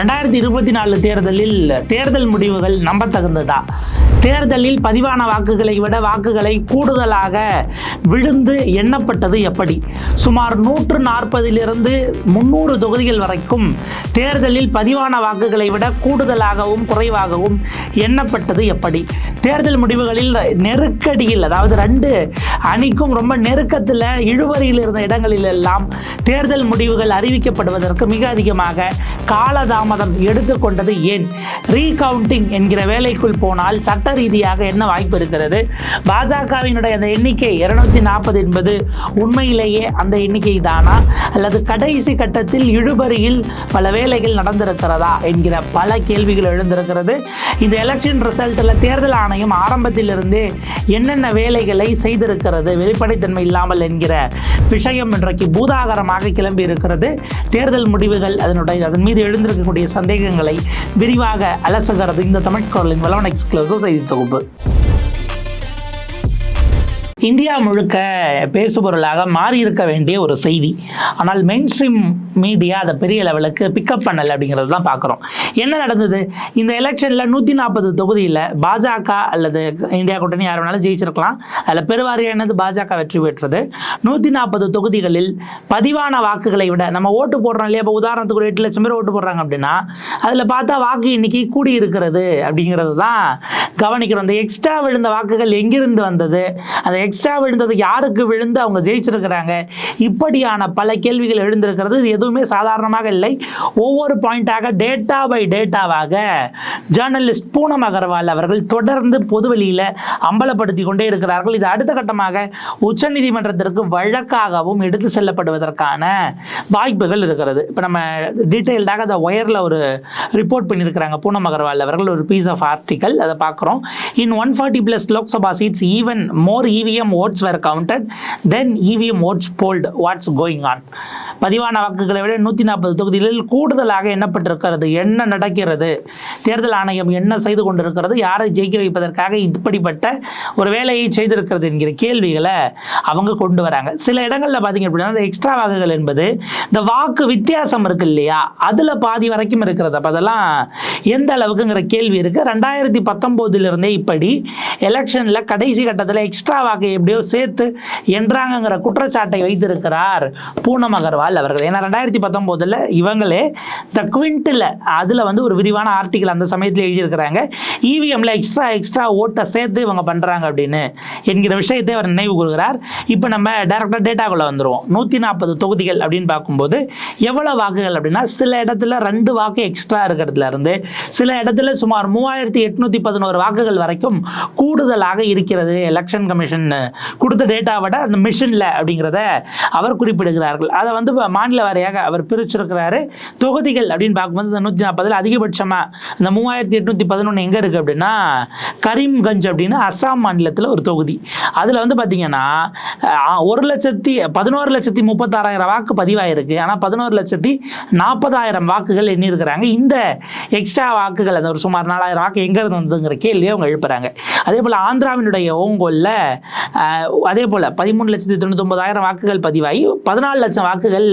ரெண்டாயிரத்தி இருபத்தி நாலு தேர்தலில் தேர்தல் முடிவுகள் நம்பத்தகுந்ததா? தேர்தலில் பதிவான வாக்குகளை விட வாக்குகளை கூடுதலாக விழுந்து எண்ணப்பட்டது எப்படி? சுமார் நூற்று நாற்பதிலிருந்து முன்னூறு தொகுதிகள் வரைக்கும் தேர்தலில் பதிவான வாக்குகளை விட கூடுதலாகவும் குறைவாகவும் எண்ணப்பட்டது எப்படி? தேர்தல் முடிவுகளில் நெருக்கடியில் அதாவது ரெண்டு அணிக்கும் ரொம்ப நெருக்கத்தில் இழுவரியில் இருந்த இடங்களில் எல்லாம் தேர்தல் முடிவுகள் அறிவிக்கப்படுவதற்கு மிக அதிகமாக காலதாமதம் எடுத்துக்கொண்டது ஏன்? ரீகவுண்டிங் என்கிற வேலைக்குள் போனால் சட்ட ரீதியாக என்ன வாய்ப்பு இருக்கிறது? பாஜகவினுடைய அந்த எண்ணிக்கை இருநூத்தி நாற்பது என்பது உண்மையிலேயே அந்த எண்ணிக்கை தானா அல்லது கடைசி கட்டத்தில் இழுபறியில் பல வேலைகள் நடந்திருக்கிறதா? என்கிற பல கேள்விகள் எழுந்திருக்கிறது. இந்த எலெக்ஷன் ரிசல்ட்டில் தேர்தல் ஆணையம் ஆரம்பத்திலிருந்தே என்னென்ன வேலைகளை செய்திருக்கிறது? வெளிப்படைத்தன்மை இல்லாமல் என்கிற விஷயம் இன்றைக்கு பூதாகரமாக கிளம்பி இருக்கிறது. தேர்தல் முடிவுகள் அதனுடைய அதன் மீது எழுந்திருக்கக்கூடிய சந்தேகங்களை விரிவாக அலசுகிறது இந்த தமிழ் குரலின் வளவன் எக்ஸ்க்ளூசிவ் செய்தி Drobot. இந்தியா முழுக்க பேசுபொருளாக மாறி இருக்க வேண்டிய ஒரு செய்தி. ஆனால் மெயின் ஸ்ட்ரீம் மீடியா அதை பெரிய லெவலுக்கு பிக்கப் பண்ணலை அப்படிங்கிறது தான் பார்க்குறோம். என்ன நடந்தது? இந்த எலெக்ஷனில் நூற்றி நாற்பது தொகுதியில் பாஜக அல்லது இந்தியா கூட்டணி யார் வேணாலும் ஜெயிச்சிருக்கலாம். அதில் பெருவாரியானது பாஜக வெற்றி பெற்றது. நூற்றி நாற்பது தொகுதிகளில் பதிவான வாக்குகளை விட நம்ம ஓட்டு போடுறோம் இல்லையா? இப்போ உதாரணத்துக்கு ஒரு எட்டு லட்சம் பேர் ஓட்டு போடுறாங்க அப்படின்னா அதில் பார்த்தா வாக்கு இன்னைக்கு கூடி இருக்கிறது அப்படிங்கிறது தான் கவனிக்கிறோம். அந்த எக்ஸ்ட்ரா விழுந்த வாக்குகள் எங்கிருந்து வந்தது? அந்த எக்ஸ்ட்ரா விழுந்தது யாருக்கு விழுந்து அவங்க ஜெயிச்சிருக்கிறாங்க? இப்படியான பல கேள்விகள் எழுந்திருக்கிறது. இது எதுவுமே சாதாரணமாக இல்லை. ஒவ்வொரு பாயிண்டாக டேட்டா பை டேட்டாவாக ஜேர்னலிஸ்ட் பூனம் அகர்வால் அவர்கள் தொடர்ந்து பொதுவெளியில் அம்பலப்படுத்தி கொண்டே இருக்கிறார்கள். இது அடுத்த கட்டமாக உச்சநீதிமன்றத்திற்கு வழக்காகவும் எடுத்து செல்லப்படுவதற்கான வாய்ப்புகள் இருக்கிறது. இப்போ நம்ம டீட்டெயில்டாக அதை ஒயரில் ஒரு ரிப்போர்ட் பண்ணியிருக்கிறாங்க. பூனம் அகர்வால் அவர்கள் ஒரு பீஸ் ஆஃப் ஆர்டிக்கல் அதை பார்க்குறோம். In one forty plus Lok Sabha seats even more EVM EVM votes were counted then EVM votes polled what's going on பதிவான வாக்குகளை விட நூற்றி நாற்பது தொகுதிகளில் கூடுதலாக எண்ணப்பட்டிருக்கிறது. என்ன நடக்கிறது? தேர்தல் ஆணையம் என்ன செய்து கொண்டிருக்கிறது? யாரை ஜெயிக்க வைப்பதற்காக இப்படிப்பட்ட ஒரு வேலையை செய்திருக்கிறது என்கிற கேள்விகளை அவங்க கொண்டு வராங்க. சில இடங்களில் பார்த்தீங்க அப்படின்னா இந்த எக்ஸ்ட்ரா வாக்குகள் என்பது இந்த வாக்கு வித்தியாசம் இருக்கு இல்லையா? அதில் பாதி வரைக்கும் இருக்கிறது. அப்போ அதெல்லாம் எந்த அளவுக்குங்கிற கேள்வி இருக்குது ரெண்டாயிரத்தி பத்தொம்போதுலேருந்தே இப்படி எலெக்ஷனில் கடைசி கட்டத்தில் எக்ஸ்ட்ரா வாக்கு எப்படியோ சேர்த்து என்றாங்கங்கிற குற்றச்சாட்டை வைத்திருக்கிறார் பூனம் அகர்வால் அவர்கள். ஏன்னா ரெண்டாயிரத்தி பத்தொம்போதில் இவங்களே த குவிண்டில் அதில் வந்து ஒரு விரிவான ஆர்டிக்கல் அந்த சமயத்தில் எழுதியிருக்கிறாங்க. இவிஎம்ல எக்ஸ்ட்ரா எக்ஸ்ட்ரா ஓட்டை சேர்த்து இவங்க பண்ணுறாங்க அப்படின்னு என்கிற விஷயத்தை அவர் நினைவு கூறுகிறார். இப்போ நம்ம டேரக்டாக டேட்டாக்குள்ளே வந்துடுவோம் நூற்றி நாற்பது தொகுதிகள் அப்படின்னு பார்க்கும்போது எவ்வளோ வாக்குகள் அப்படின்னா சில இடத்துல ரெண்டு வாக்கு எக்ஸ்ட்ரா இருக்கிறதுல இருந்து சில இடத்துல சுமார் மூவாயிரத்தி எட்நூற்றி பதினோரு வாக்குகள் வரைக்கும் கூடுதலாக இருக்கிறது எலெக்ஷன் கமிஷன் கொடுத்த டேட்டா விட அந்த மிஷினில் அப்படிங்கிறத அவர் குறிப்பிடுகிறார்கள். அதை வந்து மாநில வாரியாக அவர் பிரிச்சிருக்கிறாரு. தொகுதிகள் அப்படின்னு பார்க்கும்போது இந்த நூற்றி நாற்பதில் அதிகபட்சமாக இந்த மூவாயிரத்தி எட்நூற்றி பதினொன்று எங்கே இருக்குது அப்படின்னா கரீம்கஞ்ச் அப்படின்னு அஸ்ஸாம் மாநிலத்தில் ஒரு தொகுதி. அதில் வந்து பார்த்தீங்கன்னா ஒரு லட்சத்தி பதினோரு லட்சத்தி முப்பத்தாறாயிரம் வாக்கு பதிவாயிருக்கு. ஆனால் பதினோரு லட்சத்தி நாற்பதாயிரம் வாக்குகள் எண்ணியிருக்கிறாங்க. இந்த எக்ஸ்ட்ரா வாக்குகள் அந்த ஒரு சுமார் நாலாயிரம் வாக்கு எங்கேருந்து வந்ததுங்கிற கேள்வியை அவங்க எழுப்புறாங்க. அதே போல் ஆந்திராவினுடைய ஓங்கோலில் அதே போல் பதிமூணு லட்சத்தி தொண்ணூத்தொம்பதாயிரம் வாக்குகள் பதிவாகி பதினாலு லட்சம் வாக்குகள்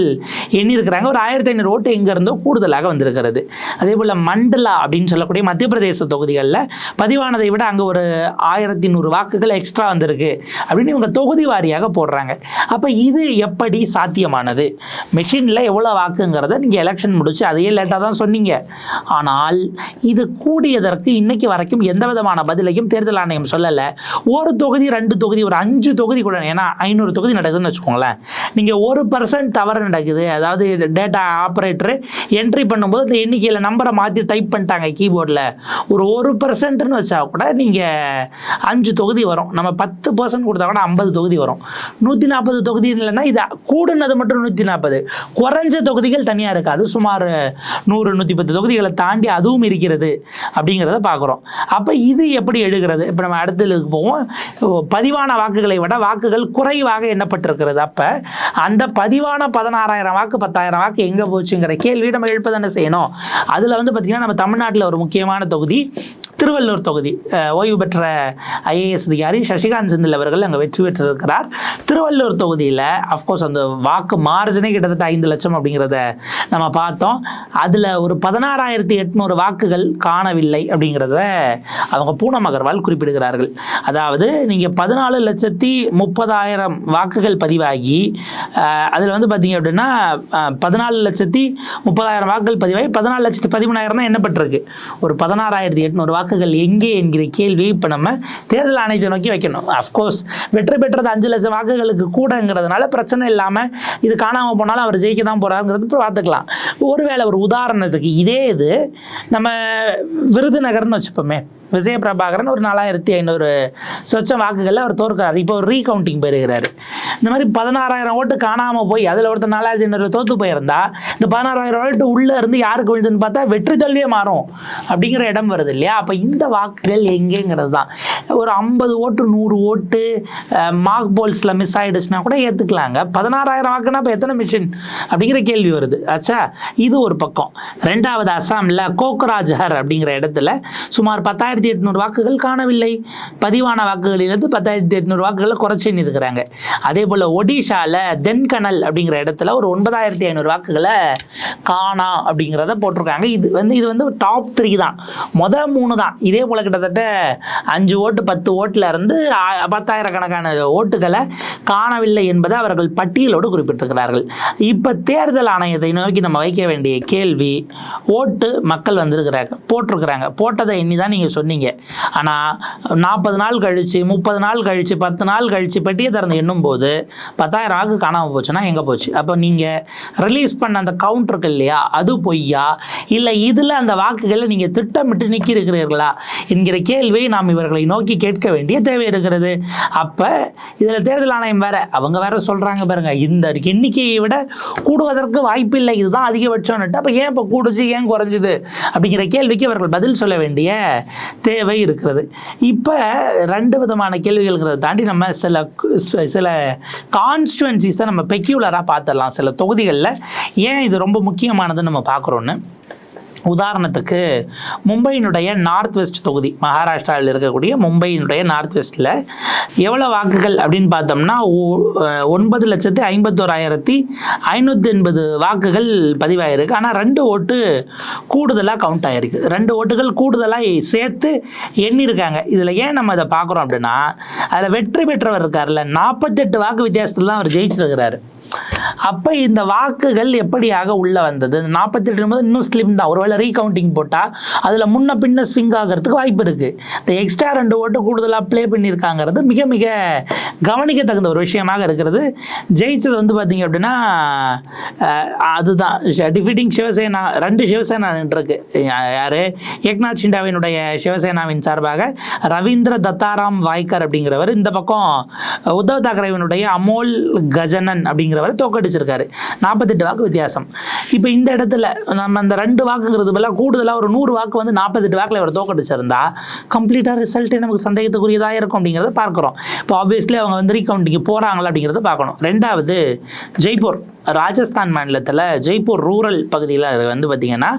எண்ணியிருக்கிறாங்க. ஒரு ஆயிரத்தி ஐநூறு ஓட்டு எங்கேருந்தோ கூடுதலாக வந்திருக்கிறது. அதே போல் மண்டலா அப்படின்னு சொல்லக்கூடிய மத்திய பிரதேச தொகுதிகளில் பதிவானதை விட அங்கே ஒரு ஆயிரத்தி நூறு வாக்குகள் எக்ஸ்ட்ரா வந்திருக்கு அப்படின்னு இவங்க தொகுதி வாரியாக போடுறாங்க. அப்போ இது எப்படி சாத்தியமானது? மெஷினில் எவ்வளோ வாக்குங்கிறத நீங்கள் எலெக்ஷன் முடிச்சு அதையே லேட்டாக தான் சொன்னீங்க. ஆனால் இது கூடியதற்கு இன்னைக்கு வரைக்கும் எந்த விதமான பதிலையும் தேர்தல் ஆணையம் சொல்லலை. ஒரு தொகுதி ரெண்டு தொகுதி ஒரு அஞ்சு தொகுதி கூட ஏன்னா ஐநூறு தொகுதி நடக்குதுன்னு வச்சுக்கோங்களேன். நீங்கள் ஒரு பர்சன்ட் தவறு நடக்குது. அதாவது டேட்டா ஆப்ரேட்டரு என்ட்ரி பண்ணும்போது இந்த எண்ணிக்கையில் நம்பரை மாற்றி டைப் பண்ணிட்டாங்க கீபோர்டில் ஒரு ஒரு பர்சன்ட்னு வச்சா கூட நீங்கள் அஞ்சு தொகுதி வரும். நம்ம பத்து பர்சன்ட் கொடுத்தா கூட ஐம்பது தொகுதி வரும். நூற்றி நாற்பது தொகுதி இல்லைன்னா இது கூடுனது மட்டும் நூற்றி நாற்பது குறைஞ்ச தொகுதிகள் தனியாக இருக்காது சுமார் நூறு நூற்றி பத்து தொகுதிகளை தாண்டி அதுவும் இருக்கிறது அப்படிங்கிறத பார்க்குறோம் அப்போ இது எப்படி எழுகிறது இப்போ நம்ம அடுத்ததுக்கு போவோம். பதிவான வாக்குகளை விட வாக்குகள் குறைவாக எண்ணப்பட்டிருக்கிறது. அப்போ அந்த பதிவான பதினாறாயிரம் வாக்கு பத்தாயிரம் வாக்கு எங்கே போச்சுங்கிற கேள்வி நம்ம எழுப்பதானே செய்யணும். அதில் வந்து பார்த்திங்கன்னா நம்ம தமிழ்நாட்டில் ஒரு முக்கியமான தொகுதி திருவள்ளூர் தொகுதி. ஓய்வு பெற்ற ஐஏஎஸ் அதிகாரி சசிகாந்த் செந்தில் அவர்கள் அங்கே வெற்றி பெற்றிருக்கிறார். திருவள்ளூர் தொகுதியில் அஃப்கோர்ஸ் அந்த வாக்கு மார்ஜினே கிட்டத்தட்ட ஐந்து லட்சம் அப்படிங்கிறத நம்ம பார்த்தோம். அதில் ஒரு பதினாறாயிரத்தி எட்நூறு வாக்குகள் காணவில்லை அப்படிங்கிறத அவங்க பூனம் அகர்வால் குறிப்பிடுகிறார்கள். அதாவது நீங்கள் பதினாலு லட்சத்தி முப்பதாயிரம் வாக்குகள் பதிவாகி அதில் வந்து பார்த்தீங்க அப்படின்னா பதினாலு லட்சத்தி முப்பதாயிரம் வாக்குகள் பதிவாகி பதினாலு லட்சத்தி பதிமூணாயிரம் தான் எண்ணப்பட்டிருக்கு. ஒரு பதினாறாயிரத்தி எட்நூறு வாக்கு வாக்குகள் எங்கே என்கிற கேள்வி இப்போ நம்ம தேர்தல் ஆணையத்தை நோக்கி வைக்கணும். அஃப்கோர்ஸ் வெற்றி பெற்றது அஞ்சு லட்சம் வாக்குகளுக்கு கூடங்கிறதுனால பிரச்சனை இல்லாமல் இது காணாமல் போனாலும் அவர் ஜெயிக்க தான் போகிறாருங்கிறது இப்போ பார்த்துக்கலாம். ஒருவேளை ஒரு உதாரணத்துக்கு இதே இது நம்ம விருதுநகர்னு வச்சுப்போமே விஜய பிரபாகரன் ஒரு நாலாயிரத்தி ஐநூறு சொச்ச வாக்குகளில் அவர் தோற்கிறார். இப்போ ஒரு ரீகவுண்டிங் பெறுகிறார் இந்த மாதிரி பதினாறாயிரம் ஓட்டு காணாமல் போய் அதில் ஒருத்தர் நாலாயிரத்தி ஐநூறு தோத்து போயிருந்தா இந்த பதினாறாயிரம் ஓட்டு உள்ளே இருந்து யாருக்கு விழுதுன்னு பார்த்தா வெற்றி தோல்வியே மாறும் அப்படிங்கிற இடம் வருது இல்லையா? அப்போ இந்த வாக்குகள் எங்கேங்கிறது தான். ஒரு ஐம்பது ஓட்டு நூறு ஓட்டு மார்க் போல்ஸில் மிஸ் ஆகிடுச்சுன்னா கூட ஏற்றுக்கலாங்க பதினாறாயிரம் வாக்குனா இப்போ எத்தனை மிஷின் அப்படிங்கிற கேள்வி வருது. ஆச்சா இது ஒரு பக்கம். ரெண்டாவது அசாமில் கோக்ராஜர் அப்படிங்கிற இடத்துல சுமார் பத்தாயிரம் பத்தாயிரத்தி எட்நூறு வாக்குகள் காணவில்லை. பதிவான வாக்குகளிலிருந்து பத்தாயிரத்தி எட்நூறு வாக்குகளை குறைச்சின்னு இருக்கிறாங்க அதே போல் ஒடிஷாவில் தென்கனல் அப்படிங்கிற இடத்துல ஒரு ஒன்பதாயிரத்தி ஐநூறு வாக்குகளை காணா அப்படிங்கிறத போட்டிருக்காங்க. இது வந்து இது வந்து டாப் த்ரீ தான். மொதல் மூணு தான். இதே போல் கிட்டத்தட்ட அஞ்சு ஓட்டு பத்து ஓட்டுல இருந்து பத்தாயிரக்கணக்கான ஓட்டுகளை காணவில்லை என்பதை அவர்கள் பட்டியலோடு குறிப்பிட்டிருக்கிறார்கள். இப்போ தேர்தல் ஆணையத்தை நோக்கி நம்ம வைக்க வேண்டிய கேள்வி ஓட்டு மக்கள் வந்திருக்கிறாங்க போட்டிருக்கிறாங்க. போட்டதை எண்ணி தான் நீங்கள் சொன்னீங்க. ஆனால் நாற்பது நாள் கழிச்சு முப்பது நாள் கழிச்சு பத்து நாள் கழிச்சு பெட்டியை திறந்து எண்ணும் போது பத்தாயிரம் ஆகு காணாமல் போச்சுன்னா எங்கே போச்சு? அப்போ நீங்கள் ரிலீஸ் பண்ண அந்த கவுண்ட் இருக்கு இல்லையா அது பொய்யா? இல்லை இதில் அந்த வாக்குகளை நீங்கள் திட்டமிட்டு நிற்கிருக்கிறீர்களா என்கிற கேள்வியை நாம் இவர்களை நோக்கி கேட்க வேண்டிய தேவை இருக்கிறது. அப்போ இதில் தேர்தல் ஆணையம் வேற அவங்க வேற சொல்கிறாங்க பாருங்க இந்த எண்ணிக்கையை விட கூடுவதற்கு வாய்ப்பில்லை இதுதான் அதிகபட்சம்னுட்டு. அப்போ ஏன் இப்போ கூடுச்சு ஏன் குறைஞ்சுது? அப்படிங்கிற கேள்விக்கு அவர்கள் பதில் சொல்ல வேண்டிய தேவை இருக்கிறது. இப்போ ரெண்டு விதமான கேள்விகள்ங்கிறத தாண்டி நம்ம சில சில கான்ஸ்டுவன்சிஸை நம்ம பெக்யூலராக பார்த்துடலாம். சில தொகுதிகளில் ஏன் இது ரொம்ப முக்கியமானதுன்னு நம்ம பார்க்குறோன்னு உதாரணத்துக்கு மும்பையினுடைய நார்த் வெஸ்ட் தொகுதி மகாராஷ்டிராவில் இருக்கக்கூடிய மும்பையினுடைய நார்த் வெஸ்ட்டில் எவ்வளோ வாக்குகள் அப்படின்னு பார்த்தோம்னா ஒ- ஒன்பது லட்சத்து ஐம்பத்தோராயிரத்தி ஐநூற்றி எண்பது வாக்குகள் பதிவாயிருக்கு. ஆனால் ரெண்டு ஓட்டு கூடுதலாக கவுண்ட் ஆகிருக்கு ரெண்டு ஓட்டுகள் கூடுதலாக சேர்த்து எண்ணியிருக்காங்க. இதில் ஏன் நம்ம இதை பார்க்குறோம் அப்படின்னா அதில் வெற்றி பெற்றவர் இருக்கார்ல நாற்பத்தெட்டு வாக்கு வித்தியாசத்தில் தான் அவர் ஜெயிச்சிருக்கிறாரு. அப்போ இந்த வாக்குகள் எப்படியாக உள்ள வந்தது? நாற்பத்தி எட்டு என்பது இன்னும் ஸ்லிம் தான். ஒருவேளை ரீகவுண்டிங் போட்டால் அதில் முன்ன பின்ன ஸ்விங் ஆகிறதுக்கு வாய்ப்பு இருக்குது இந்த எக்ஸ்ட்ரா ரெண்டு ஓட்டு கூடுதலாக ப்ளே பண்ணியிருக்காங்கிறது மிக மிக கவனிக்க தகுந்த ஒரு விஷயமாக இருக்கிறது. ஜெயிச்சது வந்து பார்த்தீங்க அப்படின்னா அதுதான். டிஃபீட்டிங் சிவசேனா ரெண்டு சிவசேனா நின்றுருக்கு. யார்? ஏக்நாத் ஷிண்டாவினுடைய சிவசேனாவின் சார்பாக ரவீந்திர தத்தாராம் வாய்க்கர் அப்படிங்கிறவர். இந்த பக்கம் உத்தவ் தாக்கரேவினுடைய அமோல் கஜனன் அப்படிங்கிறவர் தோக்கடிச்சிருக்காரு நாற்பத்தெட்டு வாக்கு வித்தியாசம். இப்போ இந்த இடத்துல நம்ம அந்த ரெண்டு வாக்குங்கிறது பதிலாக கூடுதலாக ஒரு நூறு வாக்கு வந்து நாற்பத்தெட்டு வாக்கில் அவர் தோக்கடிச்சிருந்தா கம்ப்ளீட்டாக ரிசல்ட்டே நமக்கு சந்தேகத்துக்குரியதாக இருக்கும் அப்படிங்கிறத பார்க்குறோம். இப்போ ஆப்வியஸ்லி அவங்க வந்து ரீகவுண்டிங்கு போகிறாங்களா அப்படிங்கிறத பார்க்கணும். ரெண்டாவது ஜெய்ப்பூர். ராஜஸ்தான் மாநிலத்தில் ஜெய்ப்பூர் ரூரல் பகுதியில் வந்து பார்த்திங்கன்னா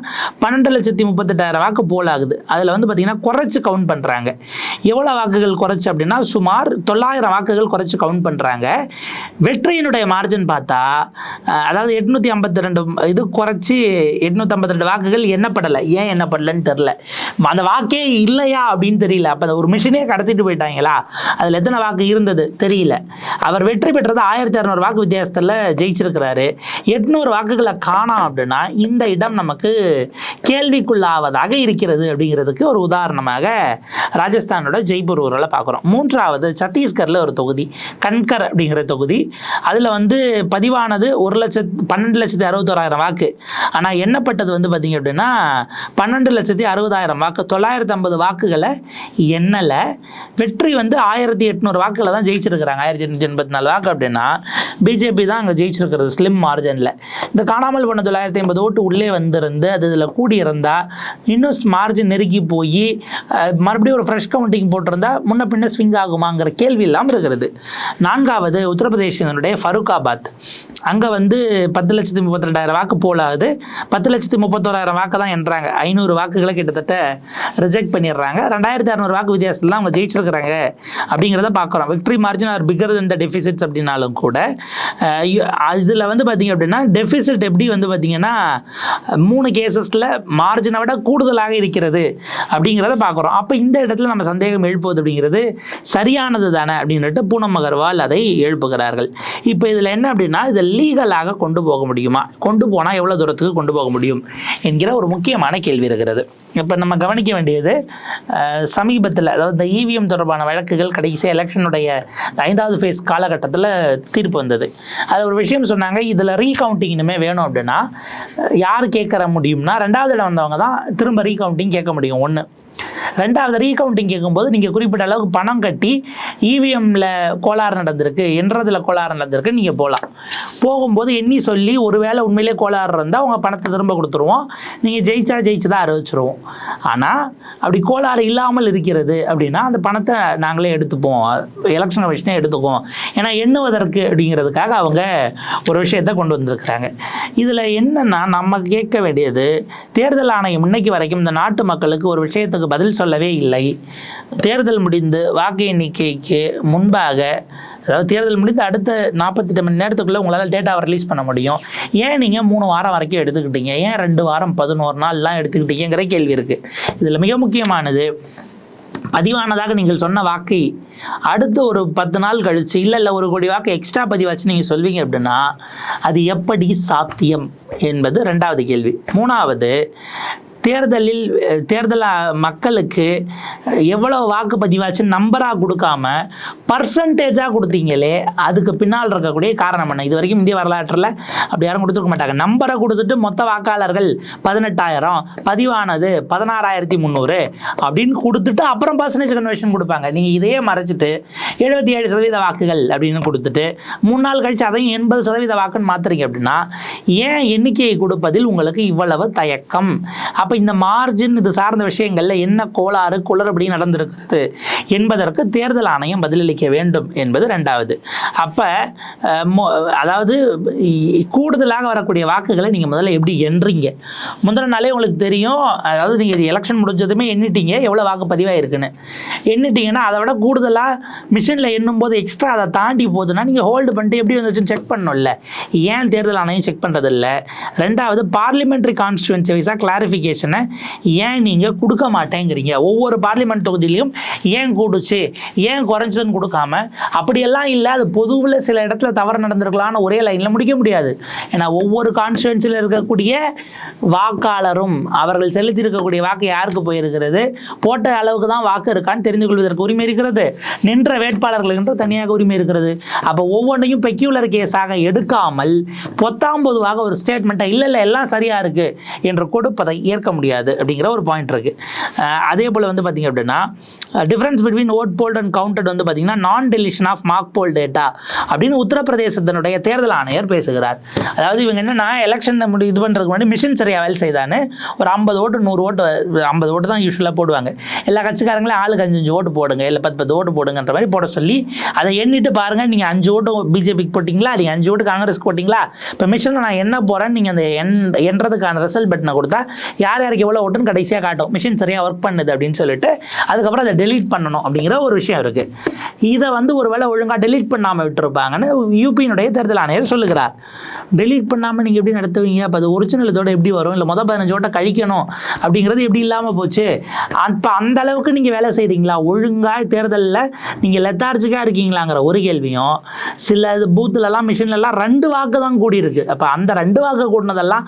பன்னெண்டு லட்சத்தி முப்பத்தெட்டாயிரம் வாக்கு போல் ஆகுது. அதில் வந்து பார்த்திங்கன்னா குறைச்சி கவுண்ட் பண்ணுறாங்க எவ்வளோ வாக்குகள் குறைச்சி அப்படின்னா சுமார் தொள்ளாயிரம் வாக்குகள் குறைச்சி கவுண்ட் பண்ணுறாங்க வெற்றியினுடைய மார்ஜின் பார்த்தா அதாவது எட்நூற்றி ஐம்பத்தி ரெண்டு இது குறைச்சி எட்நூற்றி ஐம்பத்தி ரெண்டு வாக்குகள் எண்ணப்படலை. ஏன் எண்ணப்படலைன்னு தெரில அந்த வாக்கே இல்லையா அப்படின்னு தெரியல. அப்போ ஒரு மிஷினே கடத்திட்டு போயிட்டாங்களா? அதில் எத்தனை வாக்கு இருந்தது தெரியல. அவர் வெற்றி பெற்றது ஆயிரத்தி இரநூறு வாக்கு வித்தியாசத்தில் ஜெயிச்சிருக்கிறாரு. எட்நூறு வாக்குகளை காணோம் அப்படின்னா இந்த இடம் நமக்கு கேள்விக்குள்ளாவதாக இருக்கிறது அப்படிங்கிறதுக்கு ஒரு உதாரணமாக ராஜஸ்தானோட ஜெய்ப்பூர் ஊரில் பார்க்குறோம் மூன்றாவது சத்தீஸ்கரில் ஒரு தொகுதி கன்கர் அப்படிங்கிற தொகுதி. அதில் வந்து பதிவானது ஒரு லட்சத்து பன்னெண்டு லட்சத்தி அறுபத்தோராயிரம் வாக்கு. ஆனால் எண்ணப்பட்டது வந்து பார்த்திங்க அப்படின்னா பன்னெண்டு லட்சத்தி அறுபதாயிரம் வாக்கு. தொள்ளாயிரத்தி ஐம்பது வாக்குகளை எண்ணலை. வெற்றி வந்து ஆயிரத்தி எட்நூறு வாக்குகளை தான் ஜெயிச்சிருக்கிறாங்க. ஆயிரத்தி எட்நூற்றி எண்பத்தி நாலு வாக்கு அப்படின்னா பிஜேபி தான் அங்கே ஜெயிச்சிருக்கிறது. ஸ்லிம் மார்ஜனில் இந்த காணாமல் போன தொள்ளாயிரத்தி ஐம்பது ஓட்டு உள்ளே வந்திருந்து அது இதில் கூடியிருந்தால் இன்னும் மார்ஜின் நெருக்கி போய் மறுபடியும் ஒரு ஃப்ரெஷ் கவுண்டிங் போட்டிருந்தா முன்ன பின்ன ஸ்விங் ஆகுமாங்கிற கேள்வி இல்லாமல் இருக்கிறது. நான்காவது உத்தரப்பிரதேசனுடைய ஃபருக்காபாத் அங்கே வந்து பத்து லட்சத்தி முப்பத்தி ரெண்டாயிரம் வாக்கு போலாகுது. பத்து லட்சத்தி முப்பத்தோராயிரம் வாக்கு தான் என்றாங்க. ஐநூறு வாக்குகளை கிட்டத்தட்ட ரிஜெக்ட் பண்ணிடுறாங்க. ரெண்டாயிரத்தி அறநூறு வாக்கு வித்தியாசத்தில் அவங்க ஜெயிச்சிருக்கிறாங்க அப்படிங்கிறத பார்க்குறோம். விக்டரி மார்ஜின் ஆர் பிகர் இந்த டெஃபிசிட்ஸ் அப்படின்னாலும் கூட இதில் வந்து பார்த்தீங்க அப்படின்னா டெஃபிசிட் எப்படி வந்து பார்த்தீங்கன்னா மூணு கேசஸில் மார்ஜினை விட கூடுதலாக இருக்கிறது அப்படிங்கிறத பார்க்குறோம். அப்போ இந்த இடத்துல நம்ம சந்தேகம் எழுப்புவது அப்படிங்கிறது சரியானது தானே அப்படின்னுட்டு பூனம் அகர்வால் அதை எழுப்புகிறார்கள். இப்போ இதில் என்ன அப்படின்னா இதில் லீகலாக கொண்டு போக முடியுமா? கொண்டு போனால் எவ்வளோ தூரத்துக்கு கொண்டு போக முடியும்? என்கிற ஒரு முக்கியமான கேள்வி இருக்கிறது. இப்போ நம்ம கவனிக்க வேண்டியது சமீபத்தில் அதாவது இந்த இவிஎம் தொடர்பான வழக்குகள் கடைசி எலெக்ஷனுடைய ஐந்தாவது ஃபேஸ் காலகட்டத்தில் தீர்ப்பு வந்தது. அது ஒரு விஷயம் சொன்னாங்க இதில் ரீகவுண்டிங் இனிமேல் வேணும் அப்படின்னா யார் கேட்கற முடியும்னா ரெண்டாவது இடம் வந்தவங்க தான் திரும்ப ரீகவுண்டிங் கேட்க முடியும். ஒன்று ரெண்டாவது ரீகவுண்டிங் கேட்கும்போது நீங்கள் குறிப்பிட்ட அளவுக்கு பணம் கட்டி இவிஎம்மில் கோளாறு நடந்திருக்கு என்றதில் கோளாறு நடந்திருக்கு நீங்கள் போகலாம் போகும்போது எண்ணி சொல்லி ஒருவேளை உண்மையிலே கோளாறு இருந்தால் உங்கள் பணத்தை திரும்ப கொடுத்துருவோம். நீங்கள் ஜெயிச்சா ஜெயிச்சு தான் அறிவிச்சிருவோம். ஆனால் அப்படி கோளாறு இல்லாமல் இருக்கிறது அப்படின்னா அந்த பணத்தை நாங்களே எடுத்துப்போம். எலெக்ஷன் கமிஷனே எடுத்துக்குவோம். ஏன்னா எண்ணுவதற்கு அப்படிங்கிறதுக்காக அவங்க ஒரு விஷயத்தை கொண்டு வந்திருக்கிறாங்க. இதில் என்னென்னா நம்ம கேட்க வேண்டியது தேர்தல் ஆணையம் இன்னைக்கு வரைக்கும் இந்த நாட்டு மக்களுக்கு ஒரு விஷயத்துக்கு பதில் சொல்லவே இல்லை. தேர்தல் முடிந்து வாக்கு எண்ணிக்கைக்கு முன்பாக அதாவது தேர்தல் முடிந்து அடுத்த நாற்பத்தெட்டு மணி நேரத்துக்குள்ளே உங்களால் டேட்டாவை ரிலீஸ் பண்ண முடியும். ஏன் நீங்கள் மூணு வாரம் வரைக்கும் எடுத்துக்கிட்டீங்க? ஏன் ரெண்டு வாரம் பதினோரு நாள்லாம் எடுத்துக்கிட்டீங்கிற கேள்வி இருக்குது இதில் மிக முக்கியமானது பதிவானதாக நீங்கள் சொன்ன வாக்கை அடுத்து ஒரு பத்து நாள் கழிச்சு இல்லை இல்லை ஒரு கோடி வாக்கு எக்ஸ்ட்ரா பதிவாச்சு நீங்கள் சொல்வீங்க அப்படின்னா அது எப்படி சாத்தியம் என்பது ரெண்டாவது கேள்வி. மூணாவது தேர்தலில் அஹ், தேர்தல் மக்களுக்கு எவ்வளோ வாக்குப்பதிவாச்சுன்னு நம்பராக கொடுக்காம பர்சன்டேஜாக கொடுத்தீங்களே அதுக்கு பின்னால் இருக்கக்கூடிய காரணம் என்ன? இது வரைக்கும் இந்திய வரலாற்றில் அப்படி யாரும் கொடுத்துருக்க மாட்டாங்க. நம்பரை கொடுத்துட்டு மொத்த வாக்காளர்கள் பதினெட்டாயிரம் பதிவானது பதினாறாயிரத்தி முந்நூறு அப்படின்னு கொடுத்துட்டு அப்புறம் பர்சன்டேஜ் கன்வர்ஷன் கொடுப்பாங்க. நீங்கள் இதையே மறைச்சிட்டு எழுபத்தி ஏழு சதவீத வாக்குகள் அப்படின்னு கொடுத்துட்டு மூணு நாள் கழிச்சு அதையும் எண்பது சதவீத வாக்குன்னு மாத்துறீங்க அப்படின்னா ஏன் எண்ணிக்கையை கொடுப்பதில் உங்களுக்கு இவ்வளவு தயக்கம்? அப்போ இந்த மார்ஜின் இது சார்ந்த விஷயங்கள்ல என்ன கோளாறு குளறுபடி நடந்திருக்கிறது என்பதற்கு தேர்தல் ஆணையம் பதிலளிக்க வேண்டும் என்பது ரெண்டாவது. அப்போ அதாவது கூடுதலாக வரக்கூடிய வாக்குகளை நீங்கள் முதல்ல எப்படி எண்றீங்க முந்தின நாளே உங்களுக்கு தெரியும் அதாவது நீங்கள் எலெக்ஷன் முடிஞ்சதுமே எண்ணிட்டீங்க எவ்வளோ வாக்கு பதிவாக இருக்குன்னு எண்ணிட்டீங்கன்னா அதை விட கூடுதலாக மிஷினில் எண்ணும் போது எக்ஸ்ட்ரா அதை தாண்டி போகுதுன்னா நீங்கள் ஹோல்டு பண்ணிட்டு எப்படி வந்துச்சுன்னு செக் பண்ணணும்ல. ஏன் தேர்தல் ஆணையம் செக் பண்ணுறதில்ல ரெண்டாவது பார்லிமெண்ட்ரி கான்ஸ்டுவன்சி வைஸாக கிளாரிஃபிகேஷனை ஏன் நீங்கள் கொடுக்க மாட்டேங்கிறீங்க? ஒவ்வொரு பார்லிமெண்ட் தொகுதியிலையும் ஏன் கூடுச்சு? ஏன் குறைஞ்சதுன்னு கொடுக்காம? அப்படியெல்லாம் இல்லை அது பொதுவில் சில இடத்துல தவறு நடந்திருக்கலாம்னு ஒரே லைனில் முடிக்க முடியாது. ஏன்னா ஒவ்வொரு கான்ஸ்டுவன்சியில் இருக்கக்கூடிய வாக்காளரும் அவர்கள் செலுத்தி இருக்கக்கூடிய வாக்கு யாருக்கு போயிருக்கிறது? போட்ட அளவுக்கு தான் வாக்கு இருக்கான்னு தெரிந்து கொள்வதற்கு உரிமை இருக்கிறது. நின்ற வேட்பாளர்கள் என்று தனியாக உரிமை இருக்கிறது. அப்போ ஒவ்வொன்றையும் பெக்யூலர் கேஸாக எடுக்காமல் பொத்தாம் பொதுவாக ஒரு ஸ்டேட்மெண்ட்டை இல்லை இல்லை எல்லாம் சரியாக இருக்குது என்று கொடுப்பதை ஏற்க முடியாது அப்படிங்கிற ஒரு பாயிண்ட் இருக்குது அதே போல் வந்து பார்த்திங்க அப்படின்னா difference between vote polled and counted வந்து பார்த்தீங்கன்னா நான் deletion of mock poll data அப்படின்னு உத்தரப்பிரதேசத்தினுடைய தேர்தல் ஆணையர் பேசுகிறார். அதாவது இவங்க என்னன்னா எலெக்ஷன் முடி இது பண்ணுறதுக்கு முன்னாடி மிஷின் சரியாக வேலை செய்தான்னு ஒரு ஐம்பது ஓட்டு நூறு ஓட்டு ஐம்பது ஓட்டு தான் யூஸ்வலாக போடுவாங்க. எல்லா கட்சிக்காரங்களும் ஆளுக்கு அஞ்சு அஞ்சு ஓட்டு போடுங்க இல்லை பத்து பத்து ஓட்டு போடுங்கன்ற மாதிரி போட சொல்லி அதை எண்ணிட்டு பாருங்கள் நீங்கள் அஞ்சு ஓட்டு பிஜேபிக்கு போட்டிங்களா நீங்கள் அஞ்சு ஓட்டு காங்கிரஸ் போட்டிங்களா? இப்போ மிஷினில் நான் என்ன போகிறேன்னு நீங்கள் அந்த எண் எண்றதுக்கான ரிசல்ட் பட்டனை கொடுத்தா யார் யாருக்கு எவ்வளோ ஓட்டுன்னு கடைசியாக காட்டும். மிஷின் சரியாக ஒர்க் பண்ணுது அப்படின்னு சொல்லிட்டு அதுக்கப்புறம் அதை டெலீட் பண்ணணும் அப்படிங்கிற ஒரு விஷயம் இருக்குது இதை வந்து ஒரு வேளை ஒழுங்காக டெலீட் பண்ணாமல் விட்டுருப்பாங்கன்னு யூபியினுடைய தேர்தல் ஆணையர் சொல்லுகிறார். டெலீட் பண்ணாமல் நீங்கள் எப்படி நடத்துவீங்க? அப்போ அது ஒரிஜினல் இதோட எப்படி வரும்? இல்லை மொதல் பதினஞ்சு ஓட்ட கழிக்கணும் அப்படிங்கிறது எப்படி இல்லாமல் போச்சு? அப்போ அந்த அளவுக்கு நீங்கள் வேலை செய்கிறீங்களா ஒழுங்காக தேர்தலில் நீங்கள் லெத்தார்ஜிக்காக இருக்கீங்களாங்கிற ஒரு கேள்வியும் சில இது பூத்துலலாம் மிஷின்லலாம் ரெண்டு வாக்கு தான் கூடியிருக்கு. அப்போ அந்த ரெண்டு வாக்கு கூடினதெல்லாம்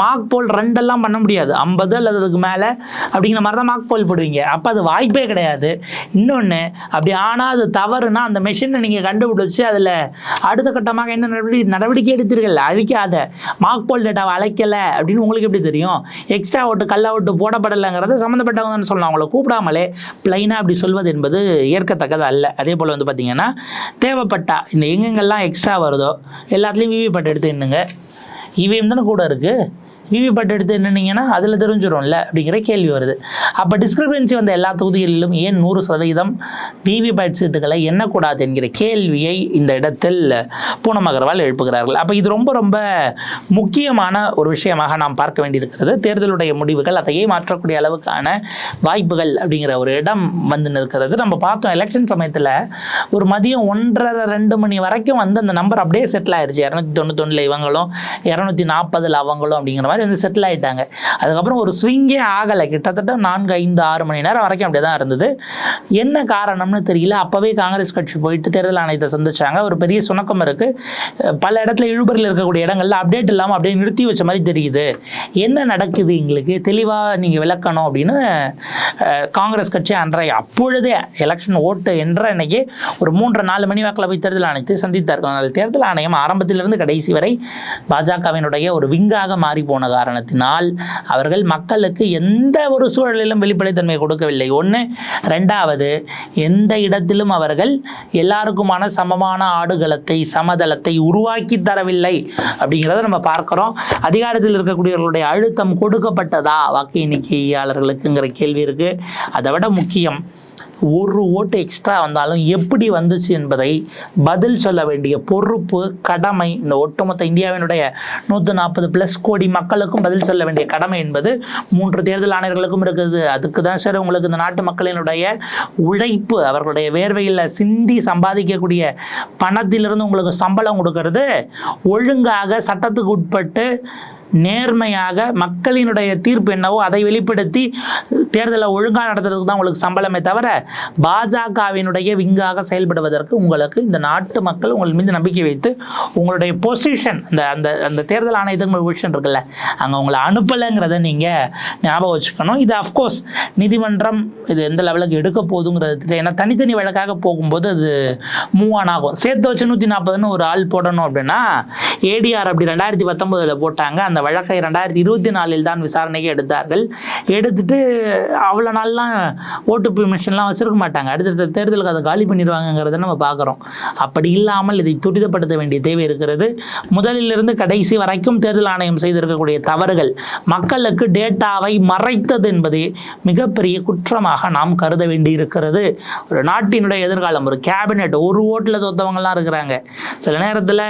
மார்க் போல் ரெண்டெல்லாம் பண்ண முடியாது. ஐம்பது அல்லது அதுக்கு மேலே அப்படிங்கிற மாதிரி தான் மார்க் போல் போடுவீங்க. அப்போ அது வாய்ப்பே கிடையாது. கிடையாது. இன்னொன்று அப்படி ஆனால் அது தவறுனா அந்த மிஷினை நீங்கள் கண்டுபிடிச்சி அதில் அடுத்த கட்டமாக என்ன நடவடிக்கை நடவடிக்கை எடுத்தீர்கள்? அழிக்காத. மார்க்போல் டேட்டாவை அழைக்கலை அப்படின்னு உங்களுக்கு எப்படி தெரியும்? எக்ஸ்ட்ரா ஓட்டு கள்ள ஓட்டு போடப்படலைங்கிறது சம்மந்தப்பட்டவங்கன்னு சொல்லலாம். அவங்கள கூப்பிடாமலே பிளைனாக அப்படி சொல்வது என்பது ஏற்கத்தக்கது அல்ல. அதே போல் வந்து பார்த்தீங்கன்னா தேவைப்பட்டா இந்த எங்கெங்கெல்லாம் எக்ஸ்ட்ரா வருதோ எல்லாத்துலேயும் விவிபேட் எடுத்து எண்ணுங்க. இவிஎம் தானே கூட இருக்குது விவிபேட் எடுத்து என்னன்னீங்கன்னா அதில் தெரிஞ்சிடும்ல அப்படிங்கிற கேள்வி வருது. அப்போ டிஸ்கிரிபன்சி வந்த எல்லா தொகுதிகளிலும் ஏன் நூறு சதவீதம் விவிபேட் சீட்டுகளை எண்ணக்கூடாது என்கிற கேள்வியை இந்த இடத்தில் பூனம் அகர்வால் எழுப்புகிறார்கள். அப்போ இது ரொம்ப ரொம்ப முக்கியமான ஒரு விஷயமாக நாம் பார்க்க வேண்டியிருக்கிறது. தேர்தலுடைய முடிவுகள் அதையே மாற்றக்கூடிய அளவுக்கான வாய்ப்புகள் அப்படிங்கிற ஒரு இடம் வந்து நிற்கிறது. நம்ம பார்த்தோம் எலெக்ஷன் சமயத்தில் ஒரு மதியம் ஒன்றரை ரெண்டு மணி வரைக்கும் வந்து அந்த நம்பர் அப்படியே செட்டில் ஆயிருச்சு. இரநூத்தி தொண்ணூத்தொன்னில் இவங்களும் இரநூத்தி நாற்பதில் அவங்களும் அப்படிங்கிற மாதிரி வந்து செட்டில் ஆகிட்டாங்க அதுக்கப்புறம் ஒரு ஸ்விங்கே ஆகலை. கிட்டத்தட்ட நான்கு ஐந்து ஆறு மணி நேரம் வரைக்கும் அப்படியே தான் இருந்தது. என்ன காரணம்னு தெரியல. அப்போவே காங்கிரஸ் கட்சி போயிட்டு தேர்தல் ஆணையத்தை சந்திச்சாங்க. ஒரு பெரிய சுணக்கம் இருக்குது பல இடத்துல இழுபறியில் இருக்கக்கூடிய இடங்கள்ல அப்டேட் இல்லாமல் அப்படியே நிறுத்தி வச்ச மாதிரி தெரியுது. என்ன நடக்குது எங்களுக்கு? தெளிவாக நீங்கள் விளக்கணும் அப்படின்னு காங்கிரஸ் கட்சி அன்றைய அப்பொழுதே எலெக்ஷன் ஓட்டு என்ற அன்னைக்கு ஒரு மூன்று நாலு மணி வாக்கில் போய் தேர்தல் ஆணையத்தை சந்தித்தார்கள். ஆனால் தேர்தல் ஆணையம் ஆரம்பத்திலிருந்து கடைசி வரை பாஜகவினுடைய ஒரு விங்காக மாறி போன காரணத்தினால் அவர்கள் மக்களுக்கு எந்த ஒரு சூழலிலும் வெளிப்படைத்தன்மை கொடுக்கவில்லை. ஒன்று ரெண்டாவது எந்த இடத்திலும் அவர்கள் எல்லாருக்குமான சமமான ஆடுகளத்தை சமதளத்தை உருவாக்கி தரவில்லை அப்படிங்கிறத நம்ம பார்க்குறோம். அதிகாரத்தில் இருக்கக்கூடியவர்களுடைய அழுத்தம் கொடுக்கப்பட்டதா? வாக்கு எண்ணிக்கையாளர்களுக்குங்கிற கேள்வி இருக்குது அதை விட முக்கியம் ஒரு ஓட்டு எக்ஸ்ட்ரா வந்தாலும் எப்படி வந்துச்சு என்பதை பதில் சொல்ல வேண்டிய பொறுப்பு கடமை இந்த ஒட்டுமொத்த இந்தியாவினுடைய நூற்றி நாற்பது ப்ளஸ் கோடி மக்களுக்கும் பதில் சொல்ல வேண்டிய கடமை என்பது மூன்று தேர்தல் ஆணையர்களுக்கும் இருக்குது. அதுக்கு தான் சார் உங்களுக்கு இந்த நாட்டு மக்களினுடைய உழைப்பு அவர்களுடைய வேர்வையில் சிந்தி சம்பாதிக்கக்கூடிய பணத்திலிருந்து உங்களுக்கு சம்பளம் கொடுக்கறது. ஒழுங்காக சட்டத்துக்கு உட்பட்டு நேர்மையாக மக்களினுடைய தீர்ப்பு என்னவோ அதை வெளிப்படுத்தி தேர்தலை ஒழுங்காக நடத்துறதுக்கு தான் உங்களுக்கு சம்பளமே தவிர பாஜகவினுடைய விங்காக செயல்படுவதற்கு உங்களுக்கு இந்த நாட்டு மக்கள் உங்கள் மீது நம்பிக்கை வைத்து உங்களுடைய பொசிஷன் இந்த அந்த அந்த தேர்தல் ஆணையத்துக்கு ஒரு பொசிஷன் இருக்குல்ல அங்கே உங்களை அனுப்பலைங்கிறத நீங்கள் ஞாபகம் வச்சுக்கணும். இது அஃப்கோர்ஸ் நீதிமன்றம் இது எந்த லெவலுக்கு எடுக்க போகுதுங்கிறது தெரியல. ஏன்னா தனித்தனி வழக்காக போகும்போது அது மூவ் ஆன் ஆகும். சேர்த்து வச்சு நூற்றி நாற்பதுன்னு ஒரு ஆள் போடணும் அப்படின்னா ஏடிஆர் அப்படி ரெண்டாயிரத்தி பத்தொன்பதில் போட்டாங்க. அந்த வழக்கை ரெண்டாயிரத்தி இருபத்தி நாலில் தான் விசாரணைக்கு எடுத்தார்கள். எடுத்துட்டு அவ்வளோ நாள்லாம் ஓட்டு மிஷின்லாம் வச்சுருக்க மாட்டாங்க. அடுத்தடுத்த தேர்தலுக்கு அதை காலி பண்ணிடுவாங்கங்கிறத நம்ம பார்க்குறோம். அப்படி இல்லாமல் இதை துரிதப்படுத்த வேண்டிய தேவை இருக்கிறது. முதலிலிருந்து கடைசி வரைக்கும் தேர்தல் ஆணையம் செய்திருக்கக்கூடிய தவறுகள் மக்களுக்கு டேட்டாவை மறைத்தது என்பதே மிகப்பெரிய குற்றமாக நாம் கருத வேண்டி இருக்கிறது ஒரு நாட்டினுடைய எதிர்காலம் ஒரு கேபினெட் ஒரு ஓட்டில் தோத்தவங்கலாம் இருக்கிறாங்க. சில நேரத்தில்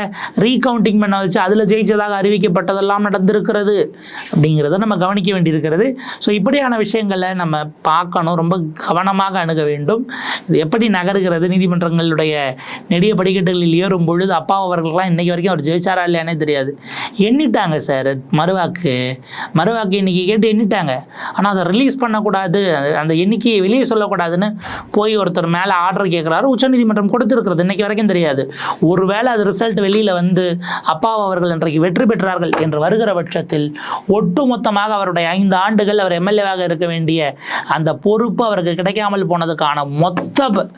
ரீகவுண்டிங் பண்ண வச்சு அதில் ஜெயிச்சதாக அறிவிக்கப்பட்டதெல்லாம் நடந்திருக்கிறது அப்படிங்கிறத நம்ம கவனிக்க வேண்டியிருக்கிறது. ஸோ இப்படியான விஷயங்களை நம்ம பார்க்கணும். ரொம்ப கவனமாக அணுக வேண்டும். இது எப்படி நகருகிறது? நீதிமன்றங்களுடைய நெடிய படிக்கட்டுகளில் ஏறும் பொழுது அப்பா அவர்களுக்கெல்லாம் இன்னைக்கு வரைக்கும் அவர் ஜெயிச்சாரா இல்லையானே தெரியாது. எண்ணிட்டாங்க சார் மறுவாக்கு. மறுவாக்கு இன்றைக்கி கேட்டு எண்ணிட்டாங்க. ஆனால் அதை ரிலீஸ் பண்ணக்கூடாது. அந்த- எண்ணிக்கையை வெளியே சொல்லக்கூடாதுன்னு போய் ஒருத்தர் மேலே ஆர்டர் கேட்குறாரு உச்சநீதிமன்றம் கொடுத்துருக்கிறது. இன்னைக்கு வரைக்கும் தெரியாது. ஒருவேளை அது ரிசல்ட் வெளியில் வந்து அப்பா அவர்கள் இன்றைக்கு வெற்றி பெற்றார்கள் என்று வருகிற பட்சத்தில் ஒட்டுமொத்தமாக அவருடைய ஐந்து ஆண்டுகள் அவர் எம்எல்ஏவாக இருக்க வேண்டிய அந்த பொறுப்பு அவருக்கு கிடைக்காமல் போனதுக்கான மொத்த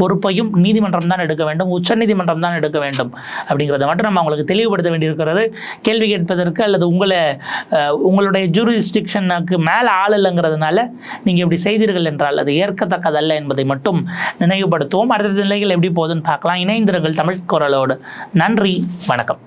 பொறுப்பையும் நீதிமன்றம் தான் எடுக்க வேண்டும் உச்சநீதிமன்றம் தான் எடுக்க வேண்டும் அப்படிங்கிறத மட்டும் நம்ம அவங்களுக்கு தெளிவுபடுத்த வேண்டியிருக்கிறது. கேள்வி கேட்பதற்கு அல்லது உங்களை உங்களுடைய ஜூரிஸ்டிக்ஷனுக்கு மேலே ஆள் இல்லைங்கிறதுனால நீங்கள் இப்படி செய்தீர்கள் என்றால் அது ஏற்கத்தக்கதல்ல என்பதை மட்டும் நினைவுபடுத்துவோம். அடுத்த நிலைகள் எப்படி போகுதுன்னு பார்க்கலாம். இணைந்திருங்கள் தமிழ் குரலோடு. நன்றி வணக்கம்.